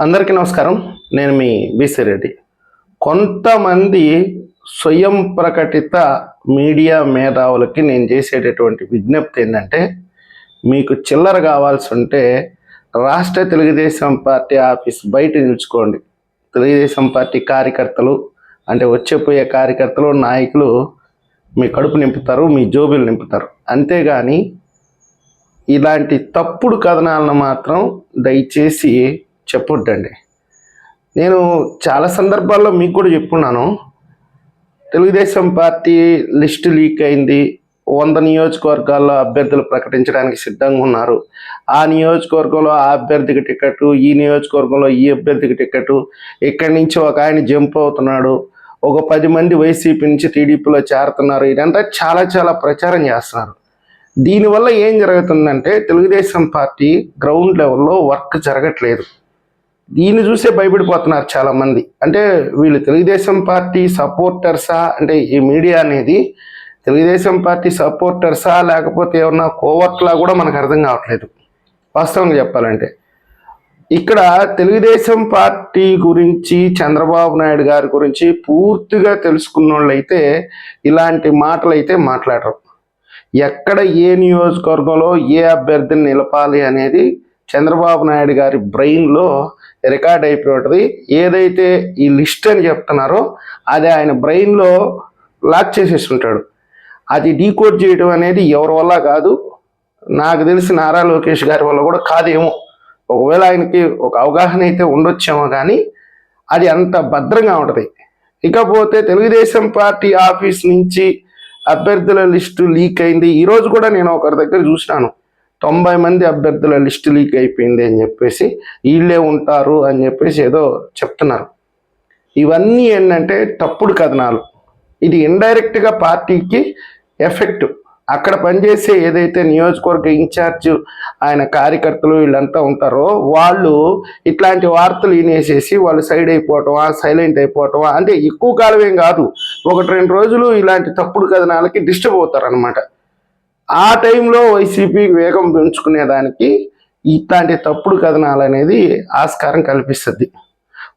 అందరికీ నమస్కారం. నేను మీ బీసీ రెడ్డి. కొంతమంది స్వయం ప్రకటిత మీడియా మేధావులకి నేను చేసేటటువంటి విజ్ఞప్తి ఏంటంటే మీకు చిల్లర కావాల్సి ఉంటే రాష్ట్ర తెలుగుదేశం పార్టీ ఆఫీస్ బయట నిలుచుకోండి. తెలుగుదేశం పార్టీ కార్యకర్తలు అంటే వచ్చేపోయే కార్యకర్తలు నాయకులు మీ కడుపు నింపుతారు మీ జోబులు నింపుతారు. అంతేగాని ఇలాంటి తప్పుడు కథనాలను మాత్రం దయచేసి చెప్పొద్దండి. నేను చాలా సందర్భాల్లో మీకు కూడా చెప్పున్నాను. తెలుగుదేశం పార్టీ లిస్టు లీక్ అయింది. వంద నియోజకవర్గాల్లో అభ్యర్థులు ప్రకటించడానికి సిద్ధంగా ఉన్నారు. ఆ నియోజకవర్గంలో ఆ అభ్యర్థికి టికెట్ ఈ నియోజకవర్గంలో ఈ అభ్యర్థికి టికెట్ ఇక్కడి నుంచి ఒక ఆయన జంప్ అవుతున్నాడు. ఒక పది మంది వైసీపీ నుంచి టీడీపీలో చేరుతున్నారు. ఇదంతా చాలా చాలా ప్రచారం చేస్తున్నారు. దీనివల్ల ఏం జరుగుతుందంటే తెలుగుదేశం పార్టీ గ్రౌండ్ లెవెల్లో వర్క్ జరగట్లేదు. దీన్ని చూసే భయపడిపోతున్నారు చాలా మంది అంటే వీళ్ళు తెలుగుదేశం పార్టీ సపోర్టర్సా? అంటే ఈ మీడియా అనేది తెలుగుదేశం పార్టీ సపోర్టర్సా? లేకపోతే ఏమన్నా కోవర్ట్లా కూడా మనకు అర్థం కావట్లేదు. వాస్తవంగా చెప్పాలంటే. ఇక్కడ తెలుగుదేశం పార్టీ గురించి చంద్రబాబు నాయుడు గారి గురించి పూర్తిగా తెలుసుకున్న వాళ్ళైతే ఇలాంటి మాటలు అయితే మాట్లాడరు. ఎక్కడ ఏ నియోజకవర్గంలో ఏ అభ్యర్థిని నిలపాలి అనేది చంద్రబాబు నాయుడు గారి బ్రెయిన్లో రికార్డ్ అయిపోయి ఉంటుంది. ఏదైతే ఈ లిస్ట్ అని చెప్తున్నారో అది ఆయన బ్రెయిన్లో లాక్ చేసేసి ఉంటాడు అది డీకోడ్ చేయడం అనేది ఎవరి వల్ల కాదు నాకు తెలిసి నారా లోకేష్ గారి వల్ల కూడా కాదేమో. ఒకవేళ ఆయనకి ఒక అవగాహన అయితే ఉండొచ్చేమో కానీ అది అంత భద్రంగా ఉంటుంది. ఇకపోతే తెలుగుదేశం పార్టీ ఆఫీస్ నుంచి అభ్యర్థుల లిస్టు లీక్ అయింది. ఈరోజు కూడా నేను ఒకరి దగ్గర చూసినాను. తొంభై మంది అభ్యర్థుల లిస్టు లీక్ అయిపోయింది అని చెప్పేసి వీళ్ళే ఉంటారు అని చెప్పేసి ఏదో చెప్తున్నారు. ఇవన్నీ ఏంటంటే తప్పుడు కథనాలు. ఇది ఇండైరెక్ట్గా పార్టీకి ఎఫెక్ట్ అక్కడ పనిచేసే ఏదైతే నియోజకవర్గ ఇన్ఛార్జ్ ఆయన కార్యకర్తలు వీళ్ళంతా ఉంటారో వాళ్ళు ఇట్లాంటి వార్తలు వినేసేసి వాళ్ళు సైడ్ అయిపోవటమా సైలెంట్ అయిపోవటమా అంటే ఎక్కువ కాలం ఏం కాదు. ఒకటి రెండు రోజులు ఇలాంటి తప్పుడు కథనాలకి డిస్టర్బ్ అవుతారు అనమాట ఆ టైంలో వైసీపీ వేగం పెంచుకునేదానికి ఇట్లాంటి తప్పుడు కథనాలు అనేది ఆస్కారం కల్పిస్తుంది.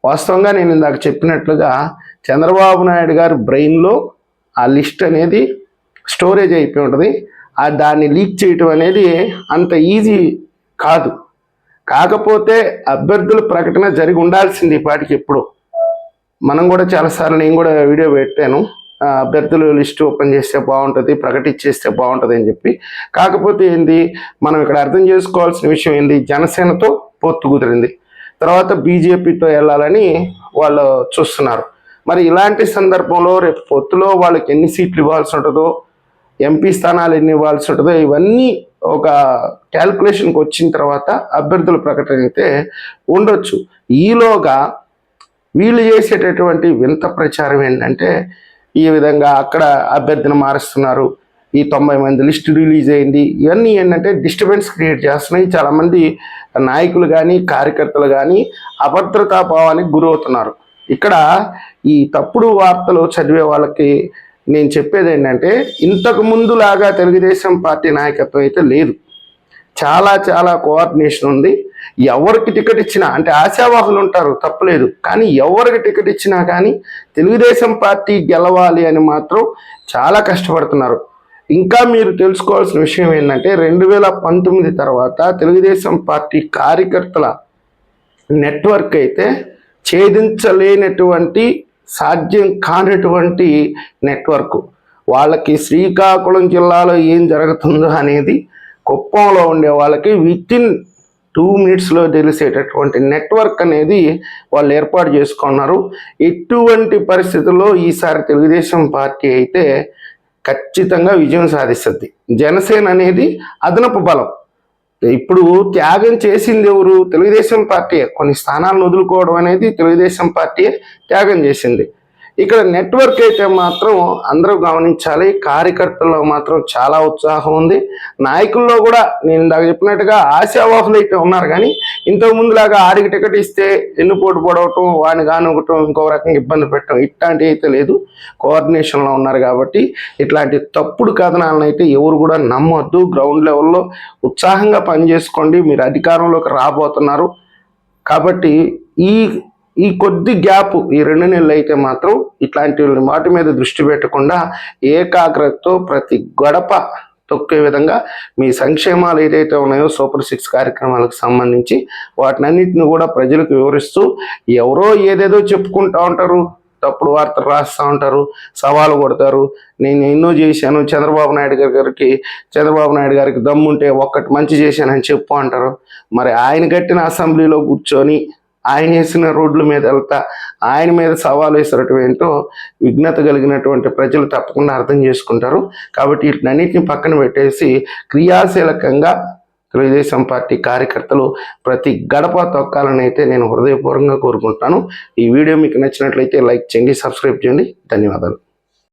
వాస్తవంగా నేను ఇందాక చెప్పినట్లుగా చంద్రబాబు నాయుడు గారి బ్రెయిన్లో ఆ లిస్ట్ అనేది స్టోరేజ్ అయిపోయి ఉంటుంది. ఆ దాన్ని లీక్ చేయటం అనేది అంత ఈజీ కాదు. కాకపోతే అభ్యర్థుల ప్రకటన జరిగి ఉండాల్సింది ఇప్పటికి ఎప్పుడు. మనం కూడా చాలాసార్లు నేను కూడా వీడియో పెట్టాను. అభ్యర్థుల లిస్ట్ ఓపెన్ చేస్తే బాగుంటుంది ప్రకటించేస్తే బాగుంటుంది అని చెప్పి. కాకపోతే ఏంది మనం ఇక్కడ అర్థం చేసుకోవాల్సిన విషయం ఏంది జనసేనతో పొత్తు కుదిరింది. తర్వాత బీజేపీతో వెళ్ళాలని వాళ్ళు చూస్తున్నారు. మరి ఇలాంటి సందర్భంలో రేపు పొత్తులో వాళ్ళకి ఎన్ని సీట్లు ఇవ్వాల్సి ఉంటుందో ఎంపీ స్థానాలు ఎన్ని ఇవ్వాల్సి ఉంటుందో ఇవన్నీ ఒక క్యాల్కులేషన్కి వచ్చిన తర్వాత అభ్యర్థుల ప్రకటన అయితే ఉండొచ్చు. ఈలోగా వీళ్ళు చేసేటటువంటి వింత ప్రచారం ఏంటంటే ఈ విధంగా అక్కడ అభ్యర్థిని మారుస్తున్నారు. ఈ తొంభై మంది లిస్ట్ రిలీజ్ అయింది. ఇవన్నీ ఏంటంటే డిస్టర్బెన్స్ క్రియేట్ చేస్తున్నాయి. చాలామంది నాయకులు కానీ కార్యకర్తలు కానీ అభద్రతా భావానికి గురవుతున్నారు. ఇక్కడ ఈ తప్పుడు వార్తలు చదివే వాళ్ళకి నేను చెప్పేది ఏంటంటే ఇంతకు ముందులాగా తెలుగుదేశం పార్టీ నాయకత్వం అయితే లేదు. చాలా చాలా కోఆర్డినేషన్ ఉంది. ఎవరికి టికెట్ ఇచ్చినా అంటే ఆశావాహులు ఉంటారు తప్పలేదు. కానీ ఎవరికి టికెట్ ఇచ్చినా కానీ తెలుగుదేశం పార్టీ గెలవాలి అని మాత్రం చాలా కష్టపడుతున్నారు. ఇంకా మీరు తెలుసుకోవాల్సిన విషయం ఏంటంటే రెండు వేల పంతొమ్మిది తర్వాత తెలుగుదేశం పార్టీ కార్యకర్తల నెట్వర్క్ అయితే ఛేదించలేనటువంటి సాధ్యం కానటువంటి నెట్వర్క్. వాళ్ళకి శ్రీకాకుళం జిల్లాలో ఏం జరుగుతుందో అనేది కుప్పంలో ఉండే వాళ్ళకి వితిన్ టూ మినిట్స్లో తెలిసేటటువంటి నెట్వర్క్ అనేది వాళ్ళు ఏర్పాటు చేసుకున్నారు. ఎటువంటి పరిస్థితుల్లో ఈసారి తెలుగుదేశం పార్టీ అయితే ఖచ్చితంగా విజయం సాధిస్తుంది. జనసేన అనేది అదనపు బలం. ఇప్పుడు త్యాగం చేసింది ఎవరు? తెలుగుదేశం పార్టీ కొన్ని స్థానాలను వదులుకోవడం అనేది తెలుగుదేశం పార్టీ త్యాగం చేసింది. ఇక్కడ నెట్వర్క్ అయితే మాత్రం అందరూ గమనించాలి. కార్యకర్తల్లో మాత్రం చాలా ఉత్సాహం ఉంది. నాయకుల్లో కూడా నేను ఇందాక చెప్పినట్టుగా ఆశావాహులు అయితే ఉన్నారు కానీ ఇంతకు ముందులాగా ఆడికి టికెట్ ఇస్తే ఎన్నుపోటు పొడవటం వాడిని కానుకోవటం ఇంకో రకంగా ఇబ్బంది పెట్టడం ఇట్లాంటివి అయితే లేదు. కోఆర్డినేషన్లో ఉన్నారు కాబట్టి ఇట్లాంటి తప్పుడు కథనాలను అయితే ఎవరు కూడా నమ్మొద్దు. గ్రౌండ్ లెవెల్లో ఉత్సాహంగా పనిచేసుకోండి. మీరు అధికారంలోకి రాబోతున్నారు. కాబట్టి ఈ ఈ కొద్ది గ్యాప్ ఈ రెండు నెలలు అయితే మాత్రం ఇట్లాంటి వాటి మీద దృష్టి పెట్టకుండా ఏకాగ్రతతో ప్రతి గడప తొక్కే విధంగా మీ సంక్షేమాలు ఏదైతే ఉన్నాయో సూపర్ సిక్స్ కార్యక్రమాలకు సంబంధించి వాటినన్నింటిని కూడా ప్రజలకు వివరిస్తూ ఎవరో ఏదేదో చెప్పుకుంటూ ఉంటారు తప్పుడు వార్తలు రాస్తూ ఉంటారు సవాలు కొడతారు. నేను ఎన్నో చేశాను చంద్రబాబు నాయుడు గారి గారికి చంద్రబాబు నాయుడు గారికి దమ్ముంటే ఒక్కటి మంచి చేశానని చెప్పు అంటారు. మరి ఆయన కట్టిన అసెంబ్లీలో కూర్చొని ఆయన వేసిన రోడ్ల మీద వెళ్తా ఆయన మీద సవాలు వేసినటువంటి ఏంటో విఘ్నత కలిగినటువంటి ప్రజలు తప్పకుండా అర్థం చేసుకుంటారు. కాబట్టి వీటినన్నింటిని పక్కన పెట్టేసి క్రియాశీలకంగా తెలుగుదేశం పార్టీ కార్యకర్తలు ప్రతి గడప తొక్కాలని అయితే నేను హృదయపూర్వకంగా కోరుకుంటున్నాను. ఈ వీడియో మీకు నచ్చినట్లయితే లైక్ చేయండి సబ్స్క్రైబ్ చేయండి. ధన్యవాదాలు.